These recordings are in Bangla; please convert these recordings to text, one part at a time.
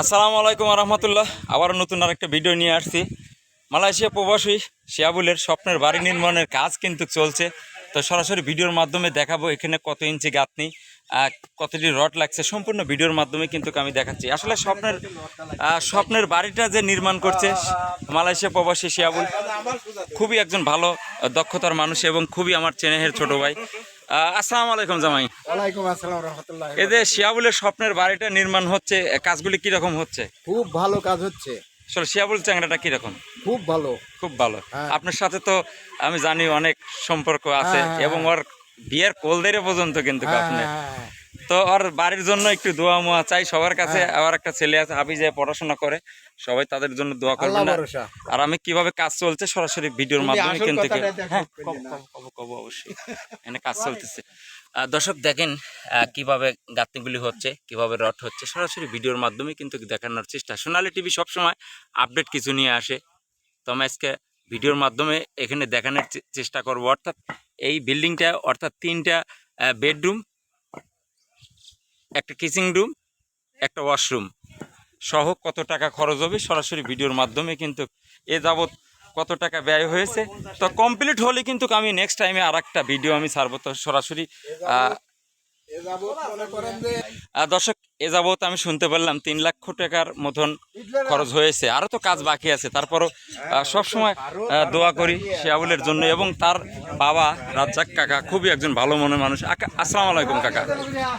আসসালামু আলাইকুম রহমতুল্লাহ আবার নতুন আরেকটা ভিডিও নিয়ে আসছি। মালয়েশিয়া প্রবাসী শিয়াবুলের স্বপ্নের বাড়ি নির্মাণের কাজ কিন্তু চলছে। তো সরাসরি ভিডিওর মাধ্যমে দেখাবো এখানে কত ইঞ্চি গাঁথনি কতটি রড লাগছে। সম্পূর্ণ ভিডিওর মাধ্যমে কিন্তু আমি দেখাচ্ছি। আসলে স্বপ্নের স্বপ্নের বাড়িটা যে নির্মাণ করছে মালয়েশিয়া প্রবাসী শিয়াবুল, খুবই একজন ভালো, দক্ষতার মানুষ এবং খুবই আমার চেনেহের ছোট ভাই। আসসালামু আলাইকুম জামাই। ওয়ালাইকুম আসসালাম রহমতুল্লাহ। এই যে শিয়াবুলের স্বপ্নের বাড়িটা নির্মাণ হচ্ছে কাজগুলি কি কীরকম হচ্ছে? খুব ভালো কাজ হচ্ছে। আসলে শিয়াবুল চ্যাংরাটা কীরকম? খুব ভালো। খুব ভালো। হ্যাঁ। আপনার সাথে তো আমি জানি অনেক সম্পর্ক আছে হ্যাঁ, হ্যাঁ, এবং ওর বিয়ের কোলদের পর্যন্ত কিন্তু আপনি। তো ওর বাড়ির জন্য একটু দোয়া মোয়া চাই। সবার কাছে হ্যাঁ। আবার একটা ছেলে আছে হাফিজে পড়াশোনা করে। সবাই তাদের জন্য দোয়া করবেন না। আর আমি কীভাবে কাজ চলছে সরাসরি ভিডিওর মাধ্যমে কিন্তু কথাটা হ্যাঁ অবশ্যই। এখানে কাজ চলতেছে। দর্শক দেখেন কীভাবে গাঁথনিগুলি হচ্ছে কীভাবে রড হচ্ছে। সরাসরি ভিডিওর মাধ্যমে কিন্তু দেখানোর চেষ্টা। সোনালী টিভি সবসময় আপডেট কিছু নিয়ে আসে। তো আমি আজকে ভিডিওর মাধ্যমে এখানে দেখানোর চেষ্টা করব। অর্থাৎ এই বিল্ডিংটা অর্থাৎ তিনটা বেডরুম একটা কিচিং রুম, একটা ওয়াশরুম। সহ কত টাকা খরচ হবে সরাসরি ভিডিওর মাধ্যমে কিন্তু এ যাবৎ কত টাকা ব্যয় হয়েছে। তো কমপ্লিট হলে কিন্তু আমি নেক্সট টাইমে আর ভিডিও আমি ছাড়বো। তো সরাসরি দর্শক এ যাবৎ আমি শুনতে পারলাম তিন লক্ষ টাকার মতন খরচ হয়েছে। আরও তো কাজ বাকি আছে। তারপরও আহ, সবসময় দোয়া করি শিয়াবুলের জন্য এবং তার বাবা রাজ্জাক কাকা খুবই একজন ভালো মনের মানুষ। আসসালামু আলাইকুম কাকা।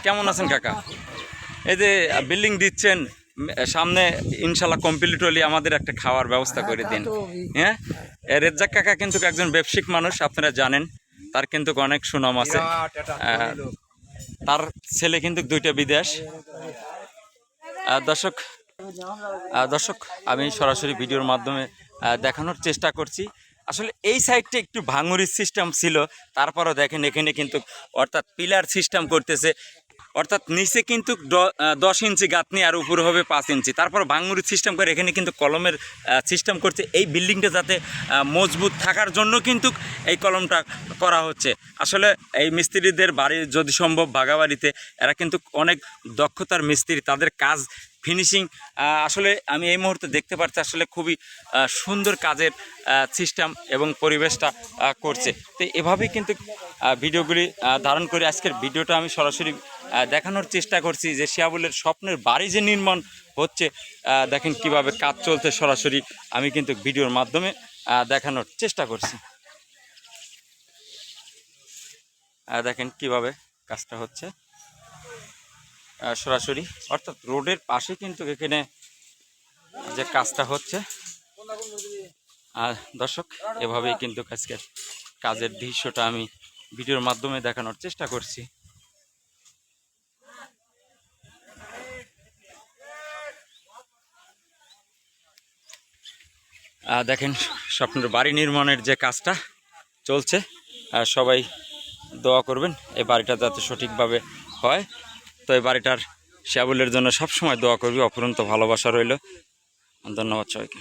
কেমন আছেন কাকা? এই যে বিল্ডিং দিচ্ছেন সামনে ইনশাল্লাহ কমপ্লিট হলে আমাদের একটা খাওয়ার ব্যবস্থা করে দিন। হ্যাঁ? রেজ্জাক কাকা কিন্তু একজন ব্যবসায়িক মানুষ আপনারা জানেন। তার কিন্তু অনেক সুনাম আছে। তার ছেলে কিন্তু দুইটা বিদেশ। দর্শক দর্শক, আমি সরাসরি ভিডিওর মাধ্যমে দেখানোর চেষ্টা করছি। আসলে এই সাইডটা একটু ভাঙুরির সিস্টেম ছিল, তারপরও দেখেন এখানে কিন্তু অর্থাৎ পিলার সিস্টেম করতেছে। অর্থাৎ নিচে কিন্তু দশ ইঞ্চি গাঁথনি আর উপরে হবে পাঁচ ইঞ্চি। তারপর ভাঙুরির সিস্টেম করে এখানে কিন্তু কলমের সিস্টেম করছে। এই বিল্ডিংটা যাতে মজবুত থাকার জন্য কিন্তু এই কলমটা করা হচ্ছে। আসলে এই মিস্ত্রিদের বাড়ি যদি সম্ভব বাগাবাড়িতে এরা কিন্তু অনেক দক্ষতার মিস্ত্রি। তাদের কাজ ফিনিশিং আসলে আমি এই মুহূর্তে দেখতে পাচ্ছি আসলে খুবই সুন্দর কাজের সিস্টেম এবং পরিবেশটা করছে। তো এভাবেই কিন্তু ভিডিওগুলি ধারণ করে আজকের ভিডিওটা আমি সরাসরি দেখানোর চেষ্টা করছি যে শিয়াবুলের স্বপ্নের বাড়ি যে নির্মাণ হচ্ছে দেখেন কীভাবে কাজ চলছে সরাসরি। আমি কিন্তু ভিডিওর মাধ্যমে দেখানোর চেষ্টা করছি। দেখেন কীভাবে কাজটা হচ্ছে। সরাসরি, অর্থাৎ রোডের পাশে কিন্তু এখানে যে কাজটা হচ্ছে। আর দর্শক, এভাবেই কিন্তু আজকের কাজের দৃশ্যটা আমি ভিডিওর মাধ্যমে দেখানোর চেষ্টা করছি। দেখেন, স্বপ্নের বাড়ি নির্মাণের যে কাজটা চলছে সবাই দোয়া করবেন, এই বাড়িটা যাতে সঠিকভাবে হয়। তো এই বাড়িটার শ্যাবলের জন্য সবসময় দোয়া করবি অপরন্ত ভালোবাসা রইল। ধন্যবাদ সবাইকে।